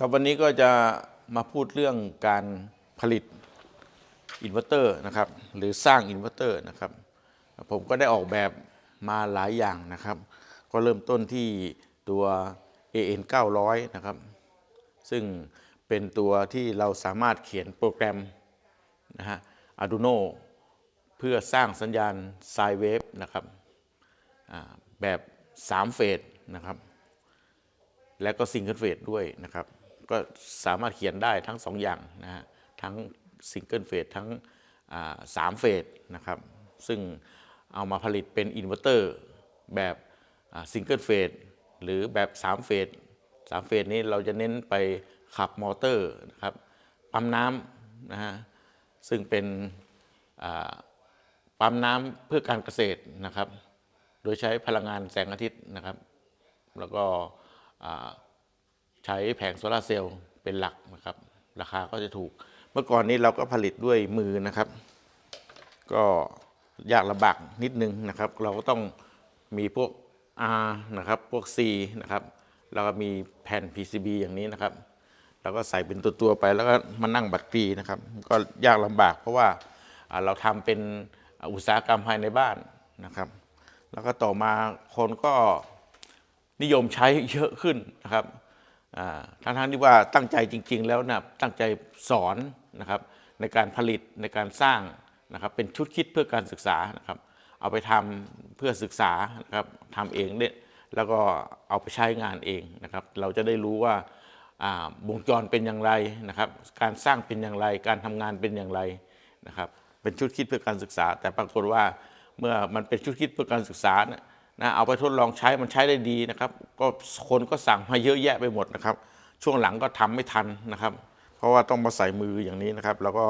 ครับวันนี้ก็จะมาพูดเรื่องการผลิตอินเวอร์เตอร์นะครับหรือสร้างอินเวอร์เตอร์นะครับผมก็ได้ออกแบบมาหลายอย่างนะครับ ก็เริ่มต้นที่ตัว AN 900นะครับ ซึ่งเป็นตัวที่เราสามารถเขียนโปรแกรมนะฮะ Arduino เพื่อสร้างสัญญาณไซเวฟนะครับแบบ 3 เฟสนะครับ และก็ซิงเกิลเฟสด้วยนะครับ ก็สามารถเขียนได้ทั้ง 2 อย่างนะฮะทั้งซิงเกิลเฟสทั้งสามเฟสนะครับ ซึ่งเอามาผลิตเป็นอินเวอร์เตอร์แบบซิงเกิลเฟสหรือแบบ3เฟสสามเฟสนี้เราจะเน้นไปขับมอเตอร์นะครับปั๊มน้ำนะฮะซึ่งเป็นปั๊มน้ำเพื่อการเกษตรนะครับ โดยใช้พลังงานแสงอาทิตย์นะครับ แล้วก็ ใช้แผงโซลาร์เซลล์เป็นหลักนะครับ ราคาก็จะถูก เมื่อก่อนนี้เราก็ผลิตด้วยมือนะครับ ก็ยากลำบากนิดนึงนะครับ เราก็ต้องมีพวก R นะครับพวก C นะครับแล้วก็มีแผ่น PCB อย่างนี้นะครับเราก็ใส่เป็นตัวๆไปแล้วก็มานั่งบัตรปีนะครับ ก็ยากลำบากเพราะว่าอ่าเราทำเป็นอุตสาหกรรมภายในบ้านนะครับ แล้วก็ต่อมาคนก็นิยมใช้เยอะขึ้นนะครับ อ่าทั้งๆที่ว่าตั้งใจจริง ๆ แล้วนะตั้งใจสอนนะครับในการผลิตในการสร้างนะครับเป็นชุดคิดเพื่อการศึกษานะครับเอาไปทำเพื่อศึกษานะครับทำเองเนี่ยแล้วก็เอาไปใช้งานเองนะครับ เราจะได้รู้ว่าวงจรเป็นอย่างไรนะครับ การสร้างเป็นอย่างไร การทำงานเป็นอย่างไรนะครับ เป็นชุดคิดเพื่อการศึกษา แต่ปรากฏว่าเมื่อมันเป็นชุดคิดเพื่อการศึกษาเนี่ย นะเอาไปทดลองใช้มันใช้ได้ดีนะครับ ก็คนก็สั่งมาเยอะแยะไปหมดนะครับ ช่วงหลังก็ทำไม่ทันนะครับ เพราะว่าต้องมาใส่มืออย่างนี้นะครับ แล้วก็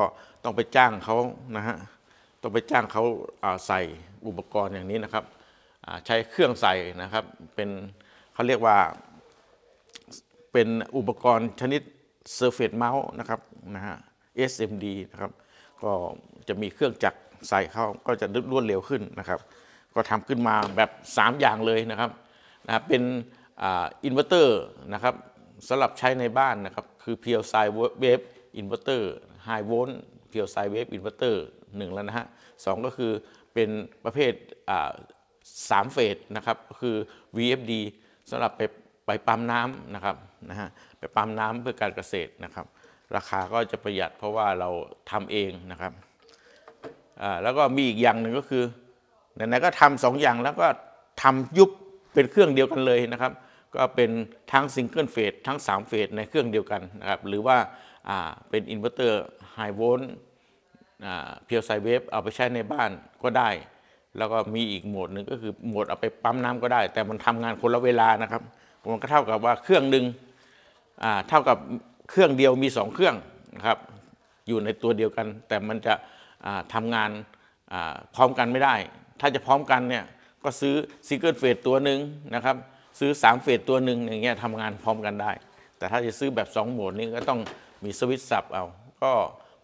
ต้องไปจ้างเขานะฮะต้องไปจ้างเขาาใส่อุปกรณ์อย่างนี้นะครับใช้เครื่องใส่นะครับ เป็นเขาเรียกว่าเป็นอุปกรณ์ชนิด Surface Mouse นะครับนะฮะ SMD นะครับ ก็จะมีเครื่องจักรใส่เข้าก็จะรวดเร็วขึ้นนะครับ ก็ทำขึ้นมาแบบ 3 อย่างเลยนะครับนะบเป็นอินเวอร์เตอร์นะครับสำหรับใช้ในบ้านนะครับ คือ p u r e Sine Wave Inverter High Volt p u r e Sine Wave Inverter หนึ่งแล้วนะฮะสองก็คือเป็นประเภทสามเฟสนะครับก็คือ VFD สำหรับไปไปปั๊มน้ำนะครับนะฮะไปปั๊มน้ำเพื่อการเกษตรนะครับ ราคาก็จะประหยัดเพราะว่าเราทำเองนะครับแล้วก็มีอีกอย่างหนึ่งก็คือ ไหนๆก็ทำสองอย่างแล้วก็ทำยุบเป็นเครื่องเดียวกันเลยนะครับ ก็เป็นทั้งซิงเกิลเฟสทั้ง 3 เฟสในเครื่องเดียวกันนะครับหรือว่าเป็นอินเวอร์เตอร์ไฮโวลต์เพียวไซเวฟเอาไปใช้ในบ้านก็ได้ แล้วก็มีอีกโหมดหนึ่งก็คือโหมดเอาไปปั๊มน้ำก็ได้ แต่มันทำงานคนละเวลานะครับมันก็เท่ากับว่าเครื่องหนึ่งเท่ากับเครื่องเดียวมี 2 เครื่องนะครับอยู่ในตัวเดียวกัน แต่มันจะอ่าทำงานพร้อมกันไม่ได้ ถ้าจะพร้อมกันเนี่ยก็ซื้อซิงเกิลเฟสตัวหนึ่งนะครับซื้อ 3 เฟสตัวหนึ่งอย่างเงี้ยทำงานพร้อมกันได้ แต่ถ้าจะซื้อแบบ 2 โหมดนี้ก็ต้องมีสวิตช์สับเอา ก็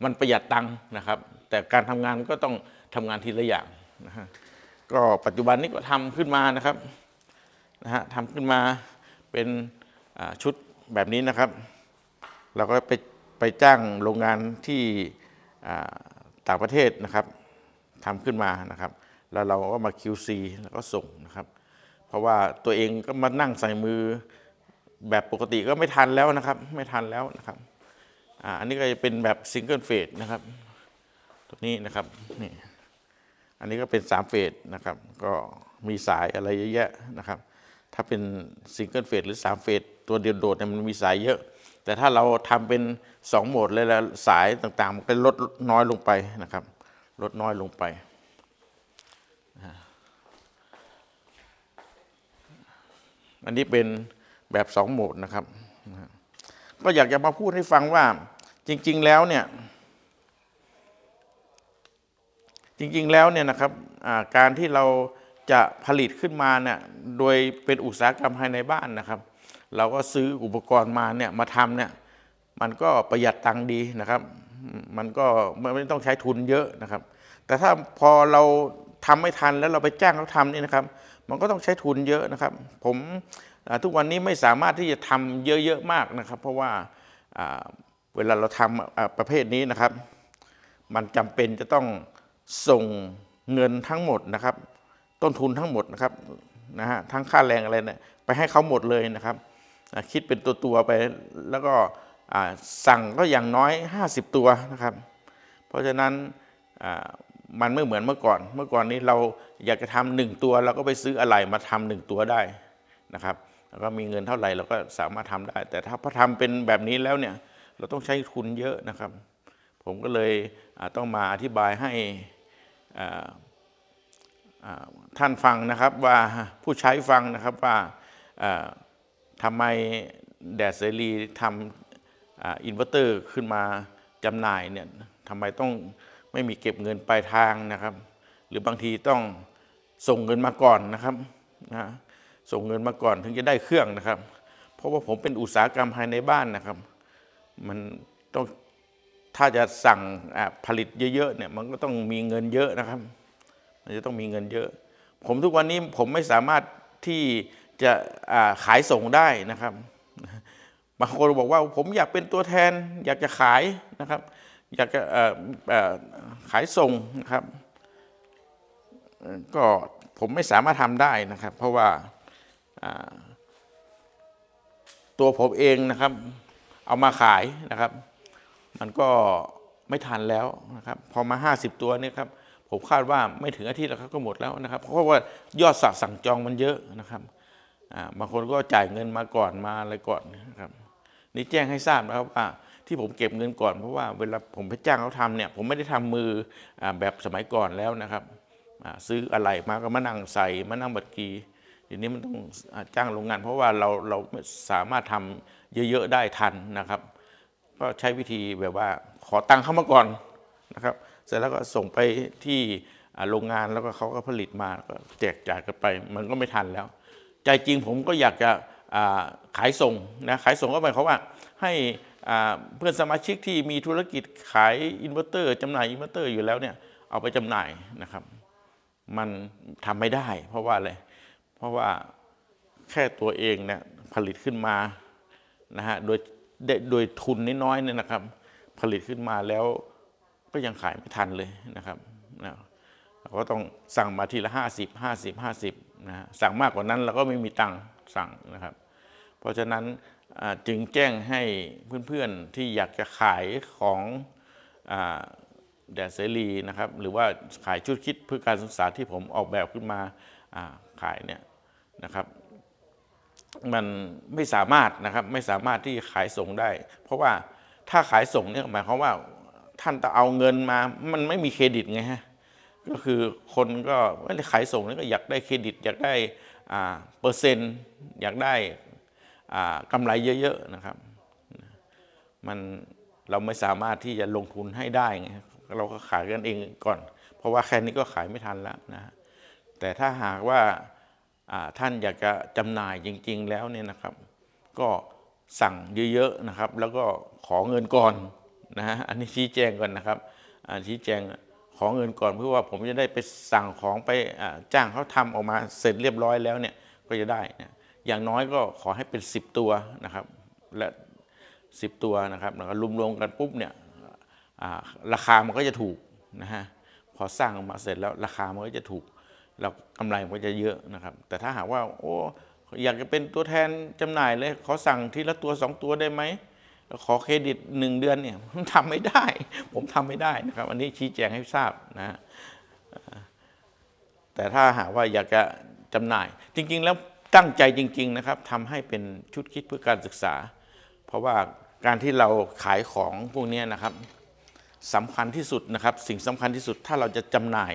มันประหยัดตังค์นะครับ แต่การทำงานก็ต้องทำงานทีละอย่างนะฮะก็ปัจจุบันนี้ก็ทำขึ้นมานะครับนะฮะทำขึ้นมาเป็นชุดแบบนี้นะครับ เราก็ไปไปจ้างโรงงานที่ต่างประเทศนะครับทำขึ้นมานะครับ แล้วเราก็มา QC แล้วก็ส่งนะครับ เพราะว่าตัวเองก็มานั่งใส่มือแบบปกติก็ไม่ทันแล้วนะครับ ไม่ทันแล้วนะครับอ่าอันนี้ก็จะเป็นแบบซิงเกิลเฟสนะครับตัวนี้นะครับนี่อันนี้ก็เป็น3เฟสนะครับ ก็มีสายอะไรเยอะแยะนะครับ ถ้าเป็นซิงเกิลเฟสหรือ3เฟสตัวเดียวโดดเนี่ยมันมีสายเยอะ แต่ถ้าเราทำเป็น 2 โหมดเลยแล้วสายต่างๆ มันก็ลดน้อยลงไปนะครับ ลดน้อยลงไปอ่า อันนี้เป็นแบบ2โหมดนะครับ ก็อยากจะมาพูดให้ฟังว่าจริง ๆ แล้วเนี่ยจริง ๆ แล้วเนี่ยนะครับการที่เราจะผลิตขึ้นมาเนี่ยโดยเป็นอุตสาหกรรมภายในบ้านนะครับ เราก็ซื้ออุปกรณ์มาเนี่ยมาทำเนี่ยมันก็ประหยัดตังค์ดีนะครับ มันก็ไม่ต้องใช้ทุนเยอะนะครับ แต่ถ้าพอเราทำไม่ทันแล้วเราไปจ้างเขาทำนี่นะครับ มันก็ต้องใช้ทุนเยอะนะครับ ผมทุกวันนี้ไม่สามารถที่จะทำเยอะๆมากนะครับ เพราะว่าเวลาเราทำอ่าประเภทนี้นะครับ มันจำเป็นจะต้องส่งเงินทั้งหมดนะครับ ต้นทุนทั้งหมดนะครับนะฮะทั้งค่าแรงอะไรเนี่ยไปให้เขาหมดเลยนะครับคิดเป็นตัวตัวๆไปแล้วก็สั่งก็อย่างน้อย 50 ตัวนะครับ เพราะฉะนั้น มันไม่เหมือนเมื่อก่อน เมื่อก่อนนี้เราอยากจะทำหนึ่งตัวเราก็ไปซื้ออะไรมาทำหนึ่งตัวได้นะครับแล้วก็มีเงินเท่าไหร่เราก็สามารถทำได้ แต่ถ้าพอทำเป็นแบบนี้แล้วเนี่ยเราต้องใช้ทุนเยอะนะครับ ผมก็เลยต้องมาอธิบายให้ท่านฟังนะครับว่าผู้ใช้ฟังนะครับว่าทำไมแดดเสรีทำอินเวอร์เตอร์ขึ้นมาจำหน่ายเนี่ยทำไมต้อง ไม่มีเก็บเงินปลายทางนะครับ หรือบางทีต้องส่งเงินมาก่อนนะครับนะส่งเงินมาก่อนถึงจะได้เครื่องนะครับ เพราะว่าผมเป็นอุตสาหกรรมภายในบ้านนะครับ มันต้องถ้าจะสั่งผลิตเยอะๆเนี่ยมันก็ต้องมีเงินเยอะนะครับ มันจะต้องมีเงินเยอะ ผมทุกวันนี้ผมไม่สามารถที่จะขายส่งได้นะครับบางคนบอกว่าผมอยากเป็นตัวแทนอยากจะขายนะครับ อยากจะขายส่งนะครับ ก็ผมไม่สามารถทำได้นะครับ เพราะว่าตัวผมเองนะครับ เอามาขายนะครับ มันก็ไม่ทันแล้วนะครับ พอมา 50 ตัวนี่ครับ ผมคาดว่าไม่ถึงอาทิตย์แล้วครับก็หมดแล้วนะครับ เพราะว่ายอดสั่งสั่งจองมันเยอะนะครับบางคนก็จ่ายเงินมาก่อนมาอะไรก่อนนะครับ นี่แจ้งให้ทราบนะครับว่า ที่ผมเก็บเงินก่อน เพราะว่าเวลาผมไปจ้างเขาทำเนี่ยผมไม่ได้ทำมืออแบบสมัยก่อนแล้วนะครับซื้ออะไรมาก็มานั่งใส่มานั่งบัดกีทีนี้มันต้องจ้างโรงงาน เพราะว่าเราเราไม่สามารถทำเยอะๆได้ทันนะครับ ก็ใช้วิธีแบบว่าขอตังค์เข้ามาก่อนนะครับเสร็จแล้วก็ส่งไปที่โรงงานแล้วก็เขาก็ผลิตมาก็แจกจ่ายกันไป มันก็ไม่ทันแล้ว ใจจริงผมก็อยากจะขายส่งนะขายส่งก็หมายความว่าให้ เพื่อนสมาชิกที่มีธุรกิจขายอินเวอร์เตอร์จำหน่ายอินเวอร์เตอร์อยู่แล้วเนี่ยเอาไปจำหน่ายนะครับ มันทำไม่ได้ เพราะว่าอะไรเพราะว่าแค่ตัวเองเนี่ยผลิตขึ้นมานะฮะโดยโดยโดยทุนน้อยๆเนี่ยนะครับ ผลิตขึ้นมาแล้วก็ยังขายไม่ทันเลยนะครับนะเราก็ต้องสั่งมาทีละ 50 50 50นะฮะสั่งมากกว่านั้นเราก็ไม่มีตังค์สั่งนะครับ เพราะฉะนั้น จึงแจ้งให้เพื่อนๆที่อยากจะขายของอแดดเสรีนะครับ หรือว่าขายชุดคิดเพื่อการศึกษาที่ผมออกแบบขึ้นมาขายเนี่ยนะครับ มันไม่สามารถนะครับไม่สามารถที่ขายส่งได้ เพราะว่าถ้าขายส่งเนี่ยหมายความว่าท่านจะเอาเงินมามันไม่มีเครดิตไงฮะก็คือคนก็ไม่ได้ขายส่งนี่ก็อยากได้เครดิต อยากได้เปอร์เซ็นต์ อยากได้ กำไรเยอะๆนะครับมันเราไม่สามารถที่จะลงทุนให้ได้ไงเราก็ขายกันเองก่อน เพราะว่าแค่นี้ก็ขายไม่ทันแล้วนะแต่ถ้าหากว่าท่านอยากจะจำหน่ายจริง ๆ แล้วเนี่ยนะครับ ก็สั่งเยอะๆนะครับ แล้วก็ขอเงินก่อนนะฮะอันนี้ชี้แจงก่อนนะครับอ่าชี้แจงขอเงินก่อนเพื่อว่าผมจะได้ไปสั่งของไปจ้างเขาทำออกมาเสร็จเรียบร้อยแล้วเนี่ยก็จะได้นะ อย่างน้อยก็ขอให้เป็น 10 ตัวนะครับและ10 ตัวนะครับแล้วก็รวมๆกันปุ๊บเนี่ยราคามันก็จะถูกนะฮะพอสร้างออกมาเสร็จแล้วราคามันก็จะถูกแล้วกำไรมันก็จะเยอะนะครับ แต่ถ้าหากว่าโอ้อยากจะเป็นตัวแทนจำหน่ายเลย ขอสั่งทีละตัว 2 ตัวได้ไหมขอเครดิต 1 เดือนเนี่ยผมทำไม่ได้ ผมทำไม่ได้นะครับ อันนี้ชี้แจงให้ทราบนะฮะแต่ถ้าหากว่าอยากจะจำหน่าย จริง ๆ แล้ว ตั้งใจจริง ๆนะครับทำให้เป็นชุดคิดเพื่อการศึกษา เพราะว่าการที่เราขายของพวกนี้นะครับสำคัญที่สุดนะครับ สิ่งสำคัญที่สุดถ้าเราจะจำหน่าย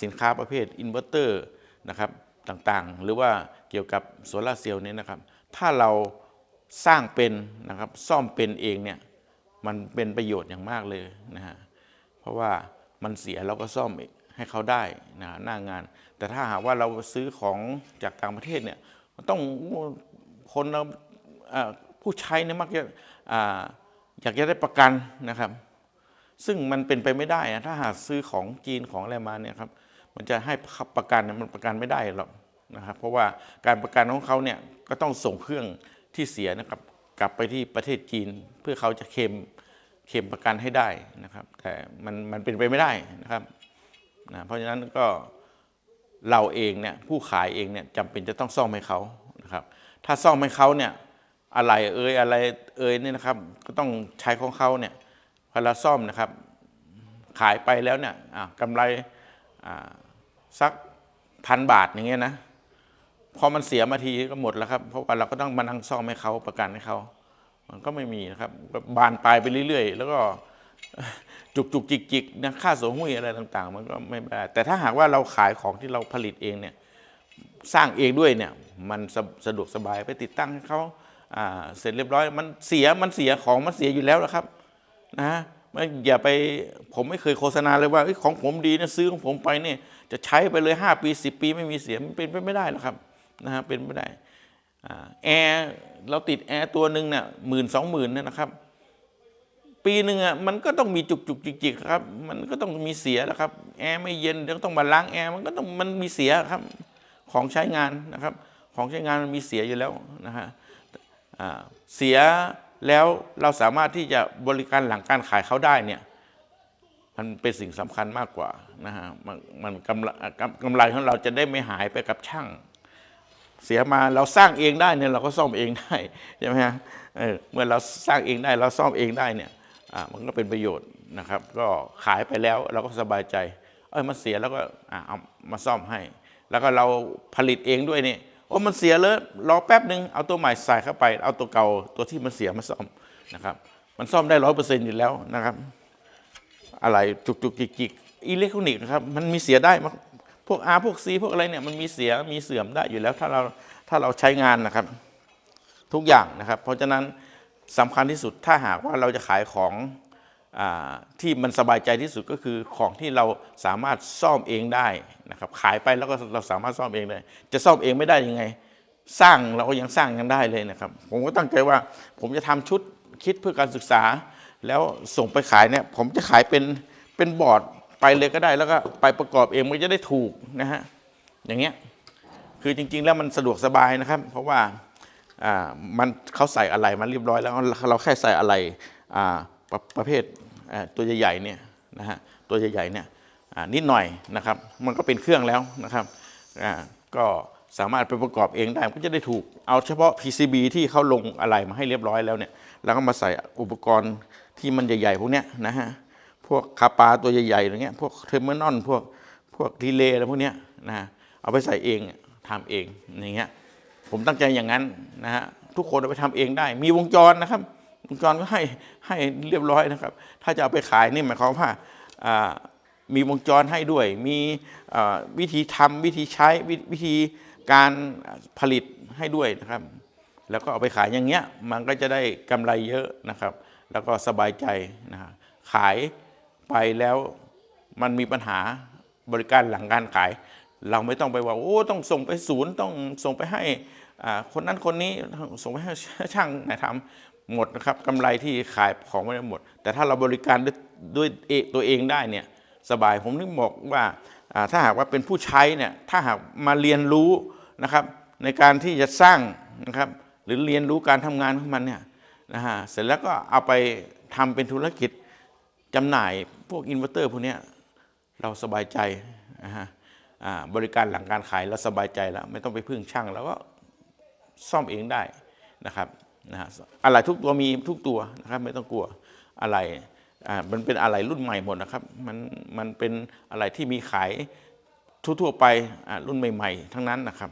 สินค้าประเภทอินเวอร์เตอร์นะครับต่างๆ หรือว่าเกี่ยวกับโซลาเซลล์นี่ยนะครับ ถ้าเราสร้างเป็นนะครับซ่อมเป็นเองเนี่ยมันเป็นประโยชน์อย่างมากเลยนะฮะเพราะว่ามันเสียเราก็ซ่อม ให้เขาได้นะหน้างาน แต่ถ้าหากว่าเราซื้อของจากต่างประเทศเนี่ยมันต้องคนเราผู้ใช้เนี่ยมักจะออยากจะได้ประกันนะครับ ซึ่งมันเป็นไปไม่ได้อะถ้าหากซื้อของจีนของอะไรมาเนี่ยครับมันจะให้ประกันเนี่ยมันประกันไม่ได้หรอกนะครับเพราะว่าการประกันของเขาเนี่ยก็ต้องส่งเครื่องที่เสียนะครับกลับไปที่ประเทศจีน เพื่อเขาจะเคลมเคลมประกันให้ได้นะครับ แต่มันมันเป็นไปไม่ได้นะครับ นะเพราะฉะนั้นก็เราเองเนี่ยผู้ขายเองเนี่ยจำเป็นจะต้องซ่อมให้เขานะครับ ถ้าซ่อมให้เขาเนี่ยอะไรเอ่ยอะไรเอ่ยเนี่ยนะครับ ก็ต้องใช้ของเขาเนี่ยพอเราซ่อมนะครับ ขายไปแล้วเนี่ยอะกำไรอ่าสักพันบาทอย่างเงี้ยนะพอมันเสียมาทีก็หมดแล้วครับ เพราะว่าเราก็ต้องมานั่งซ่อมให้เขาประกันให้เขามันก็ไม่มีนะครับบานปลายไปเรื่อย ๆ แล้วก็ จุกจุกจิกจิกนะค่าสหุ้ยอะไรต่าง ๆ มันก็ไม่ได้แต่ถ้าหากว่าเราขายของที่เราผลิตเองเนี่ยสร้างเองด้วยเนี่ยมันสะสะดวกสบายไปติดตั้งให้เขาเสร็จเรียบร้อย มันเสียมันเสียของมันเสียอยู่แล้วนะครับนะไม่อย่าไปผมไม่เคยโฆษณาเลยว่าอของผมดีนะซื้อของผมไปเนี่ยจะใช้ไปเลย 5 ปี 10 ปีไม่มีเสียมันเป็นไปไม่ได้หรอกครับนะฮะเป็นไม่ได้แอร์เราติดแอร์ตัวหนึ่งเนี่ยหมื่นสองหมื่นเนี่ยนะครับ ปีหนึ่งอะมันก็ต้องมีจุกจุกจิกจิกครับ มันก็ต้องมีเสียแล้วครับ แอร์ไม่เย็นเดี๋ยวต้องมาล้างแอร์มันก็ต้องมันมีเสียครับ ของใช้งานนะครับ ของใช้งานมันมีเสียอยู่แล้วนะฮะเสียแล้วเราสามารถที่จะบริการหลังการขายเขาได้เนี่ยมันเป็นสิ่งสำคัญมากกว่านะฮะมันมันกำไรกำไรของเราจะได้ไม่หายไปกับช่าง เสียมาเราสร้างเองได้เนี่ยเราก็ซ่อมเองได้ใช่ไหมฮะเออเมื่อเราสร้างเองได้เราซ่อมเองได้เนี่ย มันก็เป็นประโยชน์นะครับ ก็ขายไปแล้วเราก็สบายใจ เอ้ยมันเสียแล้วก็เอามาซ่อมให้ แล้วก็เราผลิตเองด้วยนี่โอ้มันเสียเลยรอแป๊บหนึ่งเอาตัวใหม่ใส่เข้าไป เอาตัวเก่าตัวที่มันเสียมาซ่อมนะครับ มันซ่อมได้ร้อยเปอร์เซ็นต์อยู่แล้วนะครับ อะไรจุกจุกจิกจิกอิเล็กทรอนิกส์นะครับมันมีเสียได้พวก R พวก C พวกอะไรเนี่ยมันมีเสียมีเสื่อมได้อยู่แล้วถ้าเราถ้าเราใช้งานนะครับ ทุกอย่างนะครับ เพราะฉะนั้น สำคัญที่สุดถ้าหากว่าเราจะขายของอที่มันสบายใจที่สุดก็คือของที่เราสามารถซ่อมเองได้นะครับขายไปแล้วก็เราสามารถซ่อมเองได้ จะซ่อมเองไม่ได้ยังไง สร้างเราก็ยังสร้างยังได้เลยนะครับ ผมก็ตั้งใจว่าผมจะทำชุดคิดเพื่อการศึกษา แล้วส่งไปขายเนี่ยผมจะขายเป็นเป็นบอร์ดไปเลยก็ได้แล้วก็ไปประกอบเองมันจะได้ถูกนะฮะอย่างเงี้ยคือจริง ๆ แล้วมันสะดวกสบายนะครับ เพราะว่า มันเขาใส่อะไรมาเรียบร้อยแล้วเราแค่ใส่อะไรประประเภทตัวใหญ่ๆเนี่ยนะฮะตัวใหญ่ๆเนี่ยนิดหน่อยนะครับ มันก็เป็นเครื่องแล้วนะครับก็สามารถไปประกอบเองได้มันก็จะได้ถูกเอาเฉพาะ PCB ที่เขาลงอะไรมาให้เรียบร้อยแล้วเนี่ยแล้วก็มาใส่อุปกรณ์ที่มันใหญ่ๆพวกเนี้ยนะฮะพวกคาปาตัวใหญ่ๆอย่างเงี้ยพวกเทอร์มินอลพวกพวกดีเลย์อะไรพวกเนี้ยนะฮะเอาไปใส่เองทำเองอย่างเงี้ย ผมตั้งใจอย่างนั้นนะฮะทุกคนเอาไปทำเองได้ มีวงจรนะครับ วงจรก็ให้ให้เรียบร้อยนะครับ ถ้าจะเอาไปขายนี่หมายความว่ามีวงจรให้ด้วย มีวิธีทำวิธีใช้ววิธีการผลิตให้ด้วยนะครับ แล้วก็เอาไปขายอย่างเงี้ยมันก็จะได้กำไรเยอะนะครับ แล้วก็สบายใจนะฮะขายไปแล้วมันมีปัญหาบริการหลังการขาย เราไม่ต้องไปว่าโอ้ต้องส่งไปศูนย์ต้องส่งไปให้คนนั้นคนนี้ส่งไปให้ช่างไหนทำหมดนะครับกำไรที่ขายของไม่ได้หมด แต่ถ้าเราบริการด้วยวยเอตัวเองได้เนี่ยสบายผมนึกบอกว่าถ้าหากว่าเป็นผู้ใช้เนี่ยถ้าหากมาเรียนรู้นะครับในการที่จะสร้างนะครับหรือเรียนรู้การทำงานของมันเนี่ยนะฮะเสร็จแล้วก็เอาไปทำเป็นธุรกิจจำหน่ายพวกอินเวอร์เตอร์พวกเนี้ยเราสบายใจนะฮะ บริการหลังการขายเราสบายใจแล้ว ไม่ต้องไปพึ่งช่างแล้วก็ซ่อมเองได้นะครับนะฮะอะไรทุกตัวมีทุกตัวนะครับ ไม่ต้องกลัวอะไรอ่ามันเป็นอะไรรุ่นใหม่หมดนะครับ มันมันเป็นอะไรที่มีขายทั่วๆไปอ่ารุ่นใหม่ ๆ ทั้งนั้นนะครับ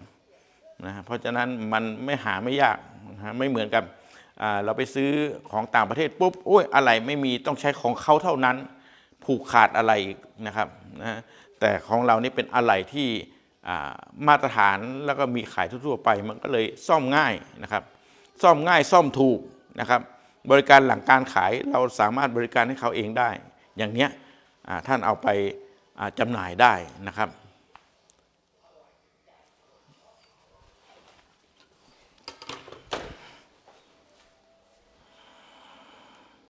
นะเพราะฉะนั้นมันไม่หาไม่ยากนะฮะไม่เหมือนกับอ่าเราไปซื้อของต่างประเทศปุ๊บโอ้ยอะไรไม่มีต้องใช้ของเขาเท่านั้น ผูกขาดอะไรอีกนะครับนะ แต่ของเรานี่เป็นอะไหล่ที่มาตรฐานแล้วก็มีขายทั่วไป มันก็เลยซ่อมง่ายนะครับ ซ่อมง่ายซ่อมถูกนะครับ บริการหลังการขายเราสามารถบริการให้เขาเองได้ อย่างเนี้ยท่านเอาไปจำหน่ายได้นะครับ